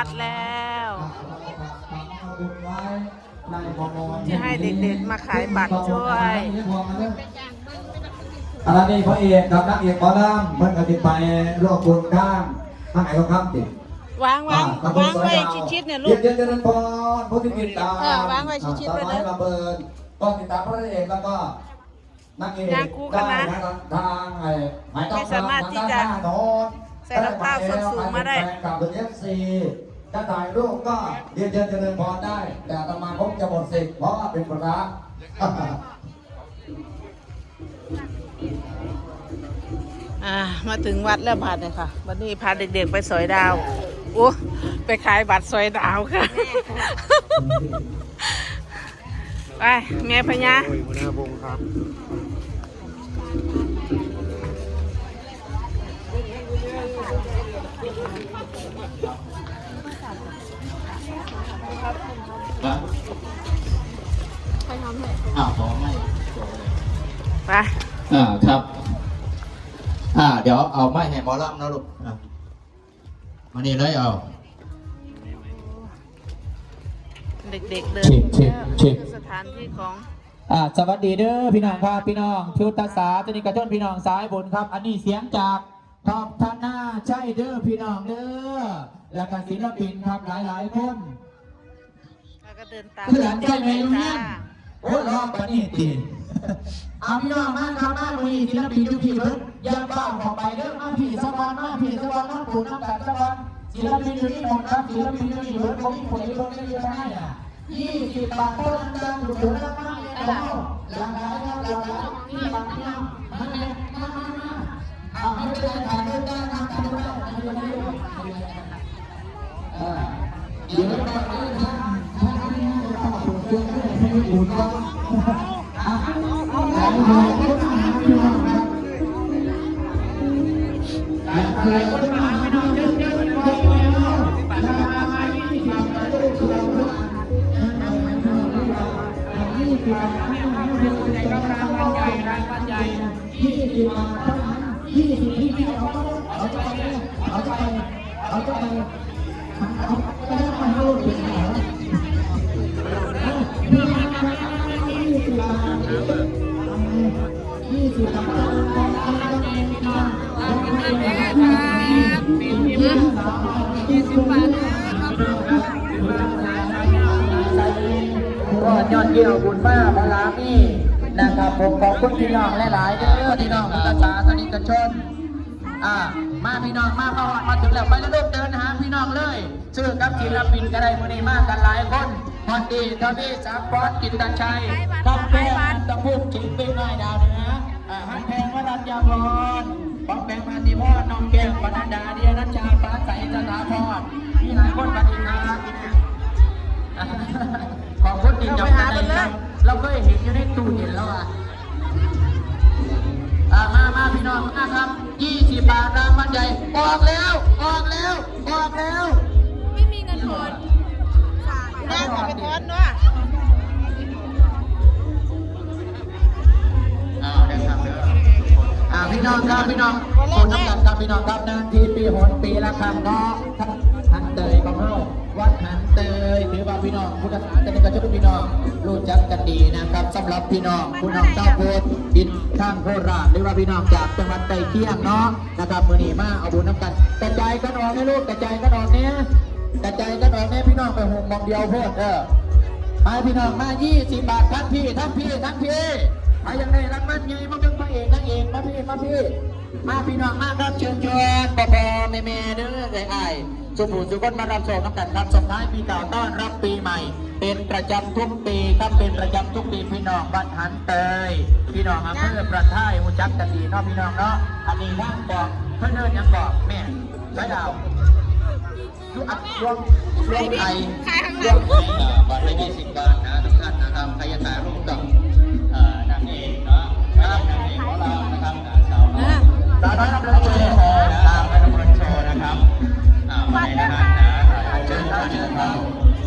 วัดแล้วที่ให้เด็กๆมาขายบัตรช่วยอันนี้พระเอกกับนักเอกหมอลำมันก็ติดไปรวบบุญข้างข้างไหนก็ข้ามติดวางวางวางไว้ชิดๆเนี่ยลูกเย็นๆเจริญพรผู้ที่ติดตามเออวางไว้ชิดๆไว้เลยตามระเบิดก็ติดตามพระเอกแล้วก็นักเอกย่างคู่กันนะได้ทางไอ้หมายต้องไม่สามารถที่จะทงด้านหน้าโน้นใส่รองเท้าส้นสูงมาได้แฟนกับเป็นเอฟซี จะถ่ายรูปก็เรียนเชิญเจริญพรได้ แต่อาตมาคงจะหมดสิทธิ์เพราะว่าเป็นพระอ่ามาถึงวัดแล้วบาทเลยค่ะ วันนี้พาเด็กๆไปสอยดาวโอ้ไปขายบัตรสอยดาวค่ะ ไปแม่พญาหัวหน้าวงครับ อ้าวขอให้ไปอ่าครับ อ่า เดี๋ยวเอาไม้ให้หมอลำนะลูกอะมานี่เลยเอา เด็กๆเดินเช็คเช็คเช็คสถานที่ของอ่าสวัสดีเด้อพี่น้องครับพี่น้องทิวตาสาตนิกระชนพี่น้องสายบนครับ อันนี้เสียงจากทอบทานาใช่เด้อพี่น้องเด้อแล้วก็ศิลปินครับหลายๆคนแล้วก็ เดินตามคือหลานใจแม่ลุงจ้าเนี่ยโอ้รอบปานนี้ตีเอาพี่น้องมาครับมาวันนี้ศิลปินอยู่พี่เบิร์ดอยังบ้าเขอไปเด้อมาพี่สวรรค์มาพี่สวรรค์น้ำปูน้ำกันสวรรค์ศิลปินอยู่นี่หมดครับศิลปินอยู่นี่เบิร์ดผมมีคนที่เบิร์ดได้เยอะให้อะยี่สิบบาทเท่านั้นดังอยู่เดี๋ยวนะมาแล้วหลังไหนครับหลังไหนนี่บางพี่น้องมาเลยมามามาเอาไม่เป็นไรถ่ายรูปได้ทำกันได้ไม่เป็นไรอ่าเดี๋ยวเราไปทำท รื่องให้ให้อุ่นก่อนอะถ่ายรูปก็มาพี่น้องครับถ่ายรูปก็มาพี่น้องเยอะๆไปแล้วราคามายี่สิบบาทถ่ายรูปเรายี่สิบบาทให้เราดูในรางวัลใหญ่รางวัลใหญ่ยี่สิบบาทเท่านั้นยี่สิบที่พี่เอาก็เอาไปเอาไปเอาไปเอาไปแล้วมาให้ลูกเป็ ก็ยอดเยี่ยมบุญมากพลามีนะครับผมขอบคุณพี่น้องหลายๆเด้อพี่น้องภาษาสนิทชนอ่ามาพี่น้องมามามาถึงแล้วไปแล้วลูกเดินหาพี่น้องเลยชื่อกับศิลปินก็ได้มือนี้มากกันหลายคนพอดีทวีสักดิ์พรกิตตชัยกับแก้มตะพุ่มจิงเป็นนายดาวเหนืออ่า ฮันแพงวรัญญาพรป้องแปงพันธิพรน้องแก้มปนัดดาเดียรัชชาฟ้าใสสถาพรมีหลายคนปฏิญาขอบคุณที่จำกันเลยเราเคยเห็นอยู่ในตู้เย็นแล้วอะมามาพี่น้องมาครับ 20 บาทรางวัลใหญ่ออกแล้ว ออกแล้ว ออกแล้ว พี่น้องครับพี่น้องคนน้ำกันครับพี่น้องครับนานทีปีหนปีละครั้งเนาะหันเตยของเฮาวัดหันเตยถือว่าพี่น้องพุทธศาสนิกชนพี่น้องรู้จักกันดีนะครับสำหรับพี่น้องพี่น้องเจ้าโพธิ์ดินข้างโคราชหรือว่าพี่น้องจากจังหวัดใกล้เคียงเนาะนะครับมือหนีมาเอาบุญน้ำกันกระจายกันออกให้ลูกกระจายกันออกเนี้ยกระจายกันออกเนี้ยพี่น้องไปหกมองเดียวโพดเด้อไปพี่น้องมา20บาททั้งพี่ทั้งพี่ทั้งพี่ ไปยังไงรางวัลใหญ่มาเป็นพระเอกนางเอกมาพี่มาพี่มาพี่น้องมาครับเชิญชวนปอปอแม่แม่เด้อไอ้ไอ้สุภูสุกนมารับส่งน้ำกันครับส่งท้ายปีเก่าต้อนรับปีใหม่ เป็นประจำทุกปีครับเป็นประจำทุกปีพี่น้องบ้านหันเตยพี่น้องอำเภอประท่ายหูจักกันดีเนาะพี่น้องเนาะอันนี้ว่างบอกเพื่อนเดินยังบอกแม่ใช้ดาวรวมรวมรวมไทยรวมไทยเอ่อบัตรละยี่สิบบาทนะทุกท่านนะครับใครจะถ่ายรูปกับ ตาวน้อยลำเพลินโชว์ดาวน้ยลำเพลินโชว์นะครับอ่ามาเลยนะครับเชิญครับเชิญครับ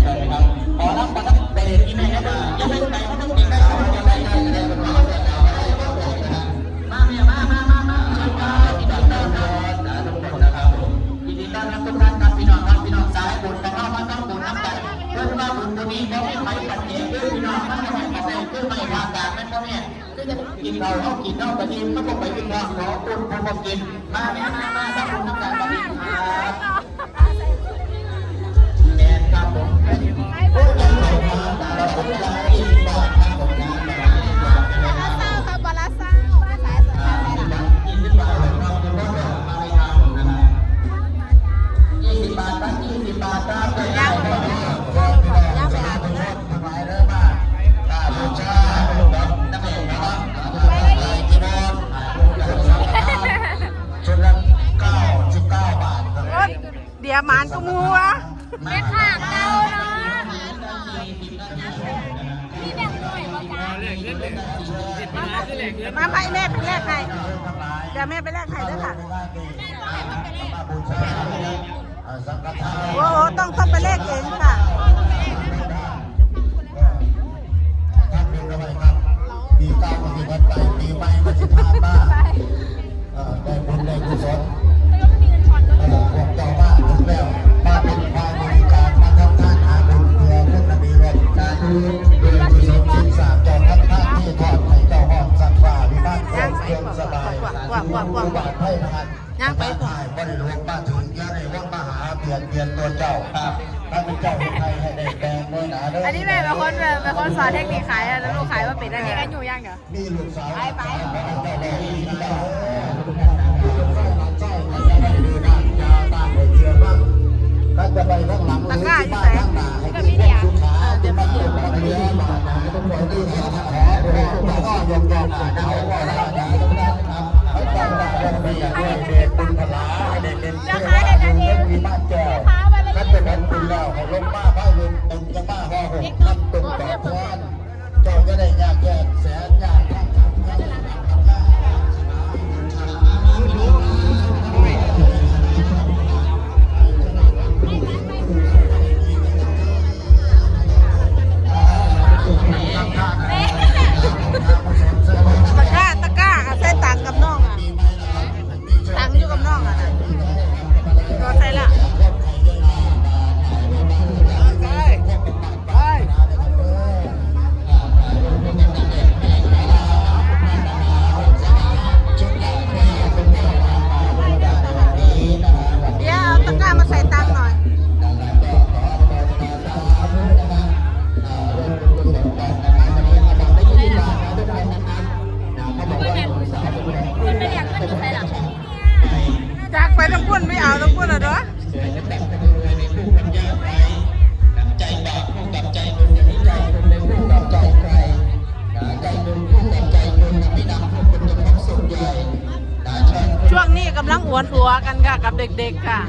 เชิญครับขอรับประทับเบรกที่ไหนนะครับยังไม่ไปเขาต้องมีใครเข้ามาจะไปได้เลยมาเมียมามามามาเชิญครับที่ดาวน้อยลำเพลินทุกคนนะครับผมยินดีต้อนรับทุกท่านครับพี่น้องครับพี่น้องสายบุญของเรามาต้องบุญน้ำใจเพื่อนบ้านบุญบุญนี้เขาไม่ไปปัดเจ็บเพื่อนพี่น้อามันไม่ไปปัดเจ็บเพื่อนไม่ทำแบบนั้นเขาเนี่ย กินเราเขากินเราไปกินมันก็ไปกินเราขอคุณคุณมากิน มาแม่มามาถ้าคุณต้องการมาดิครับแมนครับผมโอ้ยยังไงมาเราผมจ ยเดี๋ยวหมานก็มัวแม่ข่าเก่าเนาะนี่แบบหน่อยว่าจ้ามาไปแม่ไปแลกให้เดี๋ยวแม่ไปแลกให้ด้วยค่ะบูชาสังฆทานโอ้โหต้องต้องไปแลกเองค่ะายอุบาทให้ทานย่างไปถ่ายบริโภคมาถึงยาในวัดมหาเปลี่ยนเปลี่ยนตัวเจ้าครับพระเป็นเจ้าให้ไทยให้ได้แปลงด้วยนะเด้ออันนี้แม่เป็นคนเป็นคนสอนเทคนิคขายแล้วลูกขายว่าเป็นอันนี้กันอยู่ยังเดี๋ยวมีลูกสาวไปไปเจ้าแม่ดีเจ้าใช่ใช่ไม่ดีนะยาตาไปเชื่อบ้างถ้าจะไปข้างหลังหรือที่บ้านข้างหน้าให้ที่พวกลูกค้าที่มาเก็บมาเลี้ยงมาหนาต้องไปที่หาขอหรือว่าก็ยอมยอมอ่าเอาว่าได้ เรื่องไม่อยากแยก กลัวดอัวกันค่ะกับเด็กๆค่ะ